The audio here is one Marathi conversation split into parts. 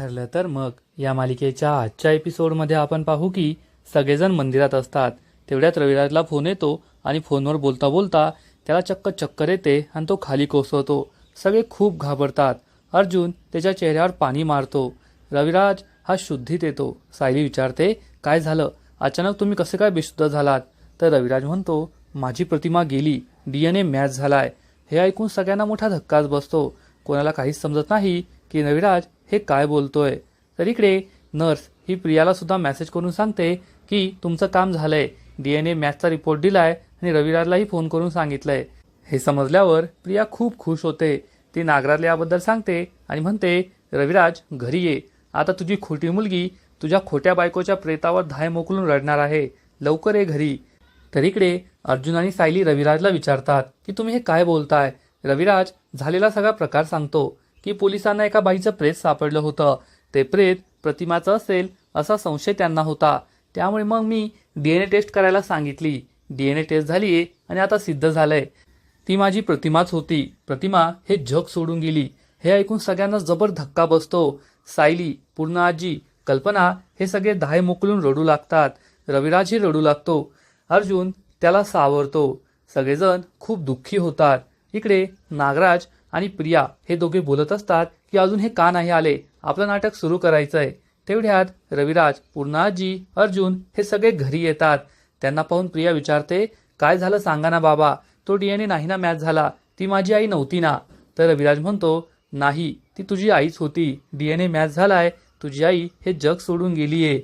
ठरलं तर मग या मालिकेच्या आजच्या एपिसोडमध्ये आपण पाहू की सगळेजण मंदिरात असतात. तेवढ्यात रविराजला फोन येतो आणि फोनवर बोलता बोलता त्याला चक्क चक्कर येते आणि तो खाली कोसळतो. सगळे खूप घाबरतात. अर्जुन त्याच्या चेहऱ्यावर पाणी मारतो. रविराज हा शुद्धीत येतो. सायली विचारते काय झालं? अचानक तुम्ही कसे काय बेशुद्ध झालात? तर रविराज म्हणतो माझी प्रतिमा गेली. डी एन ए मॅच झालाय. हे ऐकून सगळ्यांना मोठा धक्काच बसतो. कोणाला काहीच समजत नाही की रविराज हे काय बोलतोय? तर इकडे नर्स ही प्रियाला सुद्धा मेसेज करून सांगते की तुमचं काम झालंय. डीएनए मॅचचा रिपोर्ट दिलाय आणि रविराजलाही फोन करून सांगितलंय. हे समजल्यावर प्रिया खूप खुश होते. ती नागराजला याबद्दल सांगते आणि म्हणते रविराज घरी ये. आता तुझी खोटी मुलगी तुझ्या खोट्या बायकोच्या प्रेतावर धाय मोकलून रडणार आहे. लवकर ये घरी. तर इकडे अर्जुन आणि सायली रविराजला विचारतात की तुम्ही हे काय बोलताय? रविराज झालेला सगळा प्रकार सांगतो. की पोलिसांना एका बाईचं प्रेत सापडलं होतं. ते प्रेत प्रतिमाचं असेल असा संशय त्यांना होता. त्यामुळे मग मी डीएनए टेस्ट करायला सांगितली. डीएनए टेस्ट झालीये आणि आता सिद्ध झालंय. ती माझी प्रतिमाच होती. प्रतिमा हे जग सोडून गेली. हे ऐकून सगळ्यांना जबर धक्का बसतो. सायली पूर्ण आजी कल्पना हे सगळे धाय मोकलून रडू लागतात. रविराजही रडू लागतो. अर्जुन त्याला सावरतो. सगळेजण खूप दुःखी होतात. इकडे नागराज आणि प्रिया हे दोघे बोलत असतात की अजून हे का नाही आले? आपलं नाटक सुरू करायचं आहे तेवढ्यात रविराज पूर्णाजी अर्जुन हे सगळे घरी येतात. त्यांना पाहून प्रिया विचारते काय झालं सांगा ना बाबा. तो डीएनए नाही ना मॅच झाला. ती माझी आई नव्हती ना. तर रविराज म्हणतो नाही ती तुझी आईच होती. डीएनए मॅच झालाय. तुझी आई हे जग सोडून गेलीये.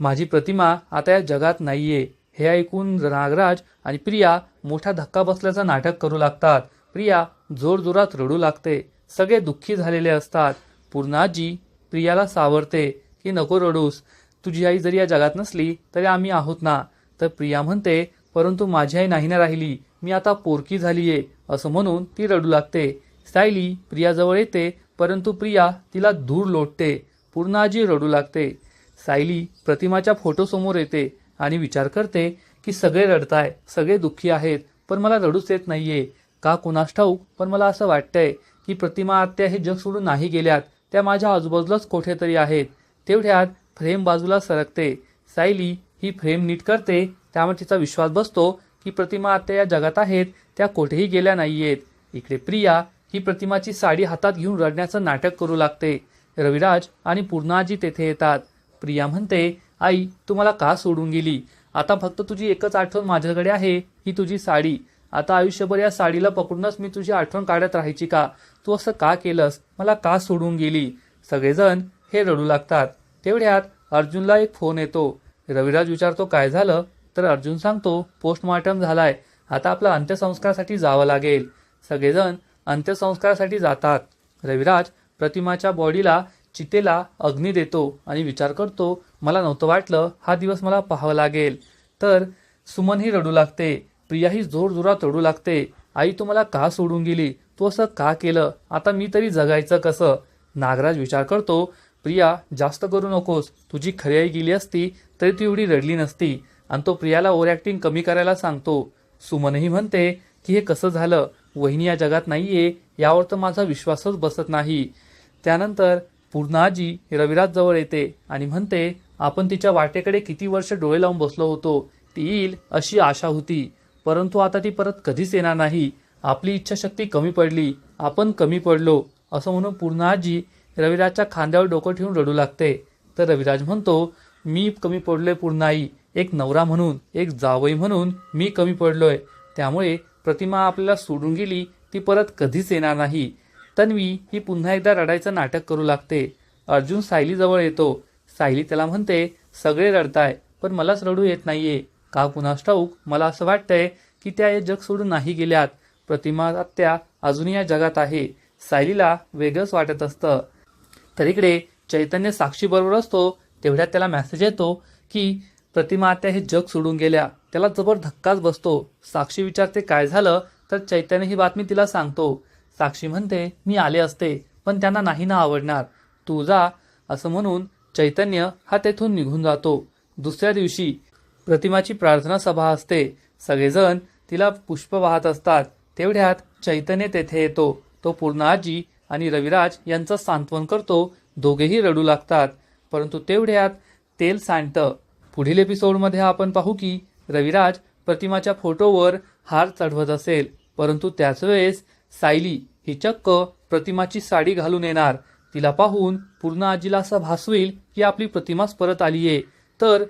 माझी प्रतिमा आता या जगात नाहीये. हे ऐकून नागराज आणि प्रिया मोठा धक्का बसल्याचं नाटक करू लागतात. प्रिया जोरजोरात रडू लागते. सगळे दुःखी झालेले असतात. पूर्णाजी प्रियाला सावरते की नको रडूस. तुझी आई जरी या जगात नसली तरी आम्ही आहोत ना. तर प्रिया म्हणते परंतु माझी आई नाही ना राहिली. मी आता पोरकी झालीये. असं म्हणून ती रडू लागते. सायली प्रियाजवळ येते. परंतु प्रिया तिला धूर लोटते. पूर्णाजी रडू लागते. सायली प्रतिमाच्या फोटोसमोर येते आणि विचार करते की सगळे रडताय. सगळे दुःखी आहेत. पण मला रडूच येत नाहीये. का कुणास ठाऊक पण मला असं वाटतंय की प्रतिमा आत्या हे जग सोडून नाही गेल्यात त्या माझ्या आजूबाजूलाच कुठेतरी आहेत. तेवढ्यात फ्रेम बाजूला सरकते. सायली ही फ्रेम नीट करते त्यामुळे तिचा विश्वास बसतो की प्रतिमा आत्या या जगात आहेत त्या कोठेही गेल्या नाहीयेत. इकडे प्रिया ही प्रतिमाची साडी हातात घेऊन रडण्याचं नाटक करू लागते. रविराज आणि पूर्णाजी तेथे येतात. प्रिया म्हणते आई तू मला का सोडून गेली? आता फक्त तुझी एकच आठवण माझ्याकडे आहे ही तुझी साडी. आता आयुष्यभर या साडीला पकडूनच मी तुझी आठवण काढत राहायची का? तू असं का केलंस? मला का सोडून गेली? सगळेजण हे रडू लागतात. तेवढ्यात अर्जुनला एक फोन येतो. रविराज विचारतो काय झालं? तर अर्जुन सांगतो पोस्टमॉर्टम झालाय. आता आपला अंत्यसंस्कारासाठी जावं लागेल. सगळेजण अंत्यसंस्कारासाठी जातात. रविराज प्रतिमाच्या बॉडीला चितेला अग्नी देतो आणि विचार करतो मला नव्हतं वाटलं हा दिवस मला पाहावं लागेल. तर सुमनही रडू लागते. प्रियाही जोरजोरात रडू लागते. आई तू मला का सोडून गेली? तू असं का केलं? आता मी तरी जगायचं कसं? नागराज विचार करतो प्रिया जास्त करू नकोस. तुझी खरी आई गेली असती तरी तू एवढी रडली नसती. आणि तो प्रियाला ओव्हर ॲक्टिंग कमी करायला सांगतो. सुमनही म्हणते की हे कसं झालं? वहिनी या जगात नाहीये यावर तर माझा विश्वासच बसत नाही. त्यानंतर पूर्णाजी रविराज जवळ येते आणि म्हणते आपण तिच्या वाटेकडे किती वर्ष डोळे लावून बसलो होतो. ती येईल अशी आशा होती. परंतु आता ती परत कधीच येणार नाही. आपली इच्छाशक्ती कमी पडली आपण कमी पडलो असं म्हणून पूर्णाजी रविराजच्या खांद्यावर डोकं ठेवून रडू लागते. तर रविराज म्हणतो मी कमी पडलोय पूर्णाई एक नवरा म्हणून एक जावई म्हणून मी कमी पडलोय. त्यामुळे प्रतिमा आपल्याला सोडून गेली ती परत कधीच येणार नाही. तन्वी ही पुन्हा एकदा रडायचं नाटक करू लागते. अर्जुन सायलीजवळ येतो. सायली त्याला म्हणते सगळे रडताय पण मलाच रडू येत नाहीये. का कुणास ठाऊक? मला असं वाटतंय की त्या हे जग सोडून नाही गेल्यात. प्रतिमा आत्या अजूनही या जगात आहे. सायलीला वेगळंच वाटत असतं. तर इकडे चैतन्य साक्षीबरोबर असतो तेवढ्यात त्याला मेसेज येतो की प्रतिमा आत्या हे जग सोडून गेल्या. त्याला जबर धक्काच बसतो. साक्षी विचारते काय झालं? तर चैतन्य ही बातमी तिला सांगतो. साक्षी म्हणते मी आले असते पण त्यांना नाही ना आवडणार. तू जा असं म्हणून चैतन्य हा तेथून निघून जातो. दुसऱ्या दिवशी प्रतिमाची प्रार्थना सभा असते. सगळेजण तिला पुष्प वाहत असतात. तेवढ्यात चैतन्य तेथे येतो. तो पूर्ण आजी आणि रविराज यांचं सांत्वन करतो. दोघेही रडू लागतात. परंतु तेवढ्यात तेल सांडतं. पुढील एपिसोडमध्ये आपण पाहू की रविराज प्रतिमाच्या फोटोवर हार चढवत असेल. परंतु त्याच वेळेस सायली ही चक्क प्रतिमाची साडी घालून येणार. तिला पाहून पूर्ण आजीला असं भासवेल की आपली प्रतिमाच परत आलीये. तर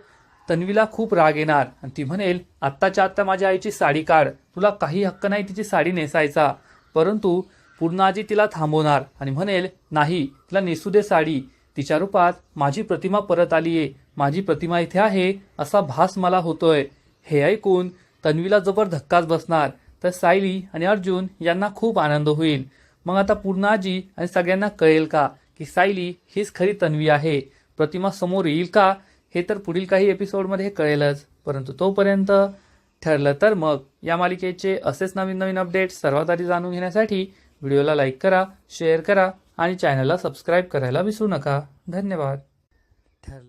तन्वीला खूप राग येणार. आणि ती म्हणेल आत्ताच्या आत्ता माझ्या आईची साडी काढ. तुला काही हक्क नाही तिची साडी नेसायचा. परंतु पूर्ण आजी तिला थांबवणार. आणि म्हणेल नाही तिला नेसू दे साडी. तिच्या रूपात माझी प्रतिमा परत आलीये. माझी प्रतिमा इथे आहे असा भास मला होतोय. हे ऐकून तन्वीला जबर धक्काच बसणार. तर सायली आणि अर्जुन यांना खूप आनंद होईल. मग आता पूर्ण आजी आणि सगळ्यांना कळेल का की सायली हीच खरी तन्वी आहे. प्रतिमा समोर येईल का हे तर पुढील काही एपिसोडमध्ये कळेलच. परंतु तोपर्यंत ठरलं तर मग या मालिकेचे असेच नवीन नवीन अपडेट्स सर्वात आधी जाणून घेण्यासाठी व्हिडिओला लाईक करा शेअर करा आणि चॅनलला सबस्क्राईब करायला विसरू नका. धन्यवाद.